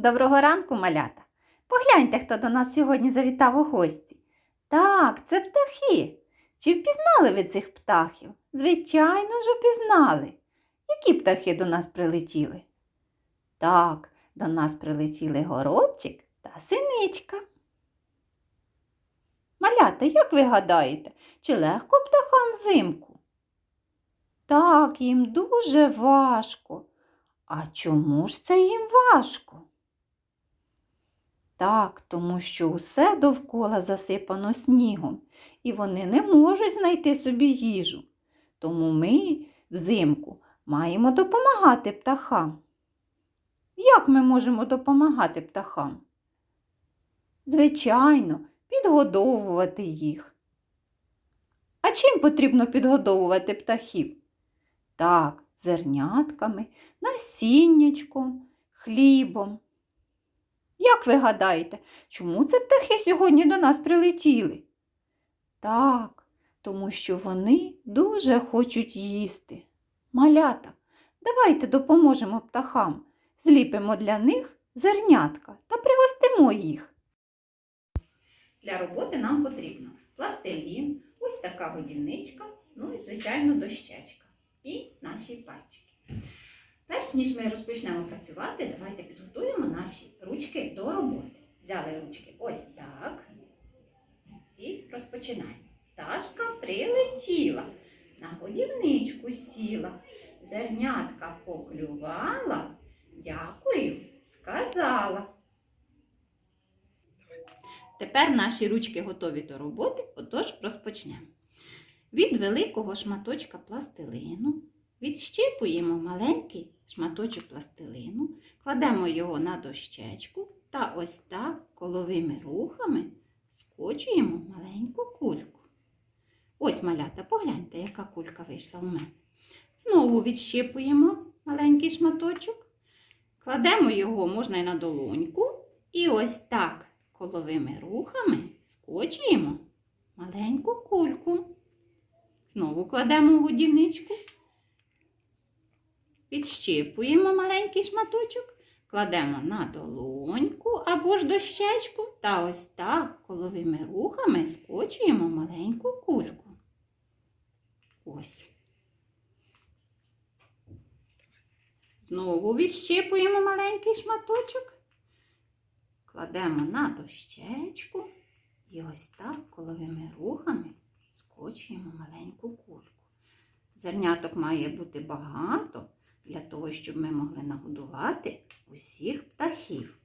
Доброго ранку, малята. Погляньте, хто до нас сьогодні завітав у гості. Так, це птахи. Чи впізнали ви цих птахів? Звичайно ж, впізнали. Які птахи до нас прилетіли? Так, до нас прилетіли горобчик та синичка. Малята, як ви гадаєте, чи легко птахам взимку? Так, їм дуже важко. А чому ж це їм важко? Так, тому що усе довкола засипано снігом, і вони не можуть знайти собі їжу. Тому ми взимку маємо допомагати птахам. Як ми можемо допомагати птахам? Звичайно, підгодовувати їх. А чим потрібно підгодовувати птахів? Так, зернятками, насіннячком, хлібом. Як ви гадаєте, чому це птахи сьогодні до нас прилетіли? Так, тому що вони дуже хочуть їсти. Малята, давайте допоможемо птахам, зліпимо для них зернятка та пригостимо їх. Для роботи нам потрібно пластилін, ось така годівничка, ну і, звичайно, дощечка і наші пальчики. Перш ніж ми розпочнемо працювати, давайте підготуємо наші ручки до роботи. Взяли ручки ось так і розпочинаємо. Пташка прилетіла, на годівничку сіла, зернятка поклювала, дякую, сказала. Тепер наші ручки готові до роботи, отож розпочнемо. Від великого шматочка пластилину відщипуємо маленький шматочок пластилину, кладемо його на дощечку та ось так коловими рухами скочуємо маленьку кульку. Ось малята, погляньте, яка кулька вийшла у мене. Знову відщипуємо маленький шматочок, кладемо його можна і на долоньку, і ось так коловими рухами скочуємо маленьку кульку. Знову кладемо в годівничку, підщипуємо маленький шматочок, кладемо на долоньку або ж дощечку та ось так коловими рухами скочуємо маленьку кульку. Ось. Знову відщипуємо маленький шматочок, кладемо на дощечку і ось так коловими рухами скочуємо маленьку кульку. Зерняток має бути багато для того, щоб ми могли нагодувати усіх птахів.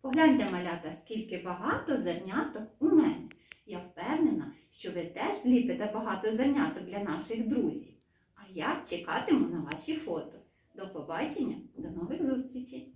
Погляньте, малята, скільки багато зерняток у мене. Я впевнена, що ви теж зліпите багато зерняток для наших друзів. А я чекатиму на ваші фото. До побачення, до нових зустрічей!